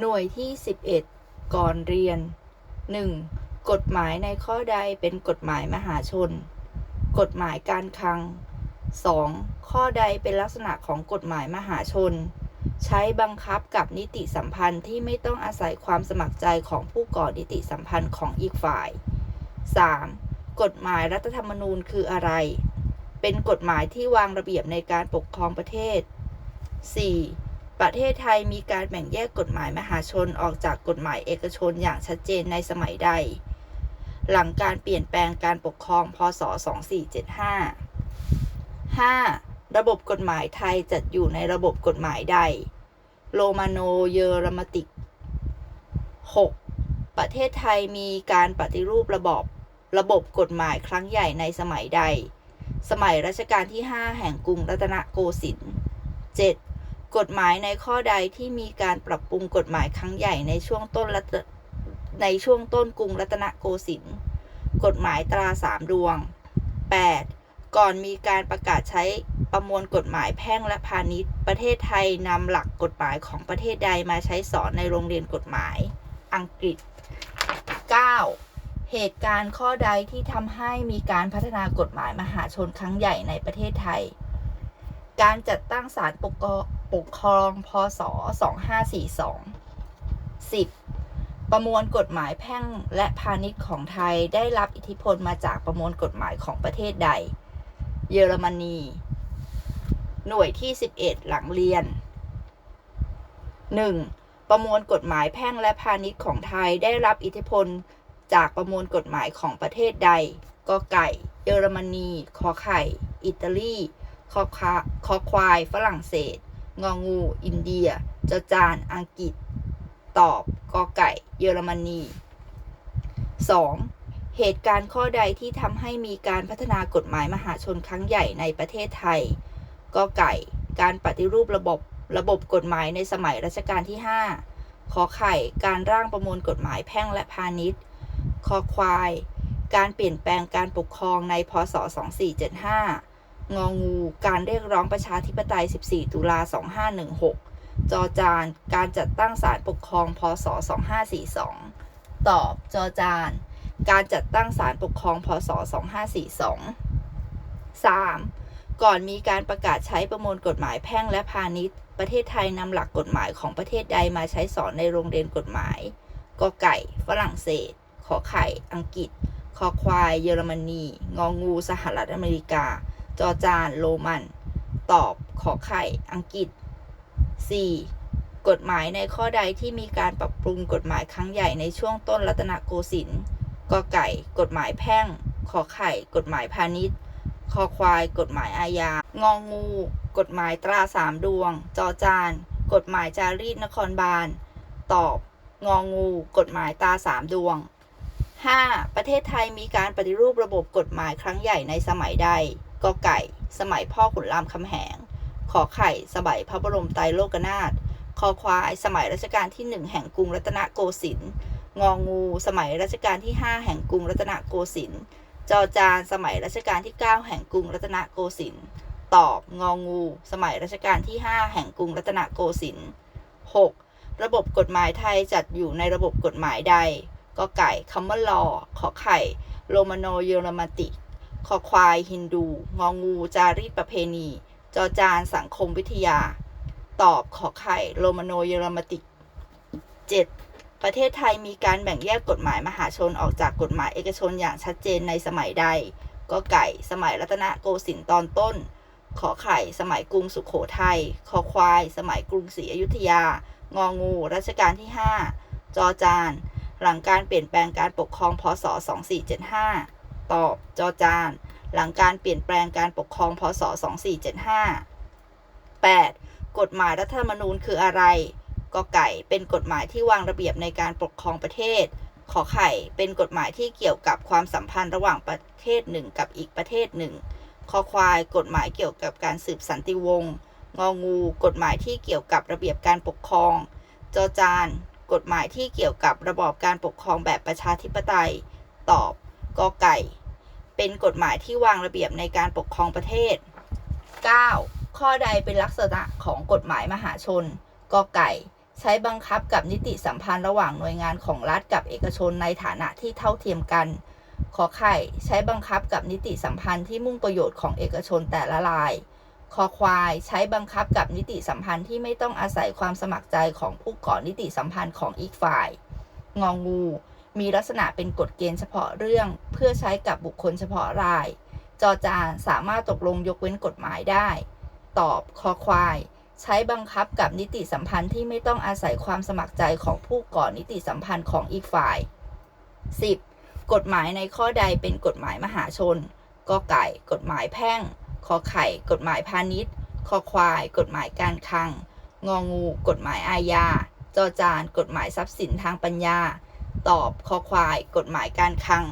หน่วยที่ 11 ก่อนเรียน 1. กฎหมายในข้อใดเป็นกฎหมายมหาชน กฎหมายการคลัง 2. ข้อใดเป็นลักษณะของกฎหมายมหาชน ใช้บังคับกับนิติสัมพันธ์ที่ไม่ต้องอาศัยความสมัครใจของผู้ก่อนิติสัมพันธ์ของอีกฝ่าย 3. กฎหมายรัฐธรรมนูญคืออะไร เป็นกฎหมายที่วางระเบียบในการปกครองประเทศ 4. ประเทศไทยมีการแบ่งแยกกฎหมายมหาชนออกจากกฎหมายเอกชนอย่างชัดเจนในสมัยใด หลังการเปลี่ยนแปลงการปกครอง พศ 2475 5. ระบบกฎหมายไทยจัดอยู่ในระบบกฎหมายใด โรมาโนเยอรมติก 6. ประเทศไทยมีการปฏิรูประบอบระบบกฎหมายครั้งใหญ่ในสมัยใด สมัยรัชกาลที่ 5 แห่งกรุงรัตนโกสินทร์ 7. กฎหมายในข้อใดที่มีการปรับปรุงกฎหมายครั้งใหญ่ในช่วงต้นรัตในช่วงต้นกรุงรัตนโกสินทร์กฎหมายตราสามดวง 8. ก่อนมีการประกาศใช้ประมวลกฎหมายแพ่งและพาณิชย์ ประเทศไทยนำหลักกฎหมายของประเทศใดมาใช้สอนในโรงเรียนกฎหมาย อังกฤษ 9. เหตุการณ์ข้อใดที่ทำให้มีการพัฒนากฎหมายมหาชนครั้งใหญ่ในประเทศไทย การจัดตั้งศาลปกครอง ปกครองพศ 2542 10. ประมวลกฎหมายแพ่งและพาณิชย์ของไทยได้รับอิทธิพลมาจากประมวลกฎหมายของประเทศใด เยอรมนี หน่วยที่ 11 หลังเรียน 1. ประมวลกฎหมายแพ่งและพาณิชย์ของไทยได้รับอิทธิพลจากประมวลกฎหมายของประเทศใดกอไก่ เยอรมนีขอไข่ อิตาลี คอควาย ฝรั่งเศส งองู อินเดียจจาน อังกฤษ ตอบกอไก่ เยอรมนี 2. เหตุการณ์ข้อใดที่ทำให้มีการพัฒนากฎหมายมหาชนครั้งใหญ่ในประเทศไทยกอไก่ การปฏิรูประบบระบบกฎหมายในสมัยรัชกาลที่ 5 ขอไข่ การร่างประมวลกฎหมายแพ่งและพาณิชย์ คอควาย การเปลี่ยนแปลงการปกครองในพศ 2475 งองู การเรียกร้องประชาธิปไตย 14 ตุลา 2516 จอจาน การจัดตั้งศาลปกครอง พศ 2542 ตอบ จอจาน การจัดตั้งศาลปกครอง พศ 2542 3. ก่อนมีการประกาศใช้ประมวลกฎหมายแพ่งและพาณิชย์ ประเทศไทยนำหลักกฎหมายของประเทศใดมาใช้สอนในโรงเรียนกฎหมายกอไก่ ฝรั่งเศส ขอไข่ อังกฤษ คอควาย เยอรมนี งองู สหรัฐอเมริกา จอจานโรมัน ตอบขอไข่ อังกฤษ 4. กฎหมายในข้อใดที่มีการปรับปรุงกฎหมายครั้งใหญ่ในช่วงต้นรัตนโกสินทร์กอไก่ กฎหมายแพ่ง ขอไข่ กฎหมายพาณิชย์คอควาย กฎหมายอาญางองูกฎหมายตราสามดวง จอจาน กฎหมายจารีตนครบาล ตอบงองู กฎหมายตาสามดวง 5. ประเทศไทยมีการปฏิรูประบบกฎหมายครั้งใหญ่ในสมัยใด กอไก่ สมัยพ่อขุนรามคำแหง ขอไข่ สมัยพระบรมไตรโลกนาถ คอควาย สมัยรัชกาลที่1แห่งกรุงรัตนโกสินทร์ งองู สมัยรัชกาลที่5แห่งกรุงรัตนโกสินทร์ จอจาน สมัยรัชกาลที่9แห่งกรุงรัตนโกสินทร์ ตอบ งองู สมัยรัชกาลที่5แห่งกรุงรัตนโกสินทร์ 6. ระบบกฎหมายไทยจัดอยู่ในระบบกฎหมายใดกอไก่คัมเบอร์ลอขอไข่ โรมาโนเยอรมติ คอควายฮินดู งองูจารีตประเพณี จอจานสังคมวิทยา ตอบขอไข่โรมาโนเยอรมติก 7. ประเทศไทยมีการแบ่งแยกกฎหมายมหาชนออกจากกฎหมายเอกชนอย่างชัดเจนในสมัยใดก็ไก่สมัยรัตนโกสินทร์ตอนต้น ขอไข่สมัยกรุงสุขโขทัยคอควาย สมัยกรุงศรีอยุธยา งองู รัชกาลที่ 5 จอจาน หลังการเปลี่ยนแปลงการปกครองพศ 2475 ตอบจอจาน หลังการเปลี่ยนแปลงการปกครองพศ 2475 8. กฎหมายรัฐธรรมนูญคืออะไรกอไก่เป็นกฎหมายที่วางระเบียบในการปกครองประเทศ ขอไข่เป็นกฎหมายที่เกี่ยวกับความสัมพันธ์ระหว่างประเทศหนึ่งกับอีกประเทศหนึ่งคอควายกฎหมายเกี่ยวกับการสืบสันติวงศ์งองู กฎหมายที่เกี่ยวกับระเบียบการปกครอง จอจาน กฎหมายที่เกี่ยวกับระบอบการปกครองแบบประชาธิปไตย ตอบ กอไก่ เป็นกฎหมายที่วางระเบียบในการปกครองประเทศ 9. ข้อใดเป็นลักษณะของกฎหมายมหาชนกอไก่ ใช้บังคับกับนิติสัมพันธ์ระหว่างหน่วยงานของรัฐกับเอกชนในฐานะที่เท่าเทียมกัน ขอไข่ใช้บังคับกับนิติสัมพันธ์ที่มุ่งประโยชน์ของเอกชนแต่ละรายคอควายใช้บังคับกับนิติสัมพันธ์ที่ไม่ต้องอาศัยความสมัครใจของผู้ก่อนิติสัมพันธ์ของอีกฝ่าย งองู มีลักษณะเป็นกฎเกณฑ์เฉพาะเรื่องเพื่อใช้กับบุคคลเฉพาะราย จอจานสามารถตกลงยกเว้นกฎหมายได้ ตอบคอควาย ใช้บังคับกับนิติสัมพันธ์ที่ไม่ต้องอาศัยความสมัครใจของผู้ก่อนิติสัมพันธ์ของอีกฝ่าย 10. กฎหมายในข้อใดเป็นกฎหมายมหาชนกอไก่ กฎหมายแพ่งขอไข่ กฎหมายพาณิชย์คอควาย กฎหมายการคลัง งองู กฎหมายอาญา จอจาน กฎหมายทรัพย์สินทางปัญญา ตอบคอควาย กฎหมายการคลัง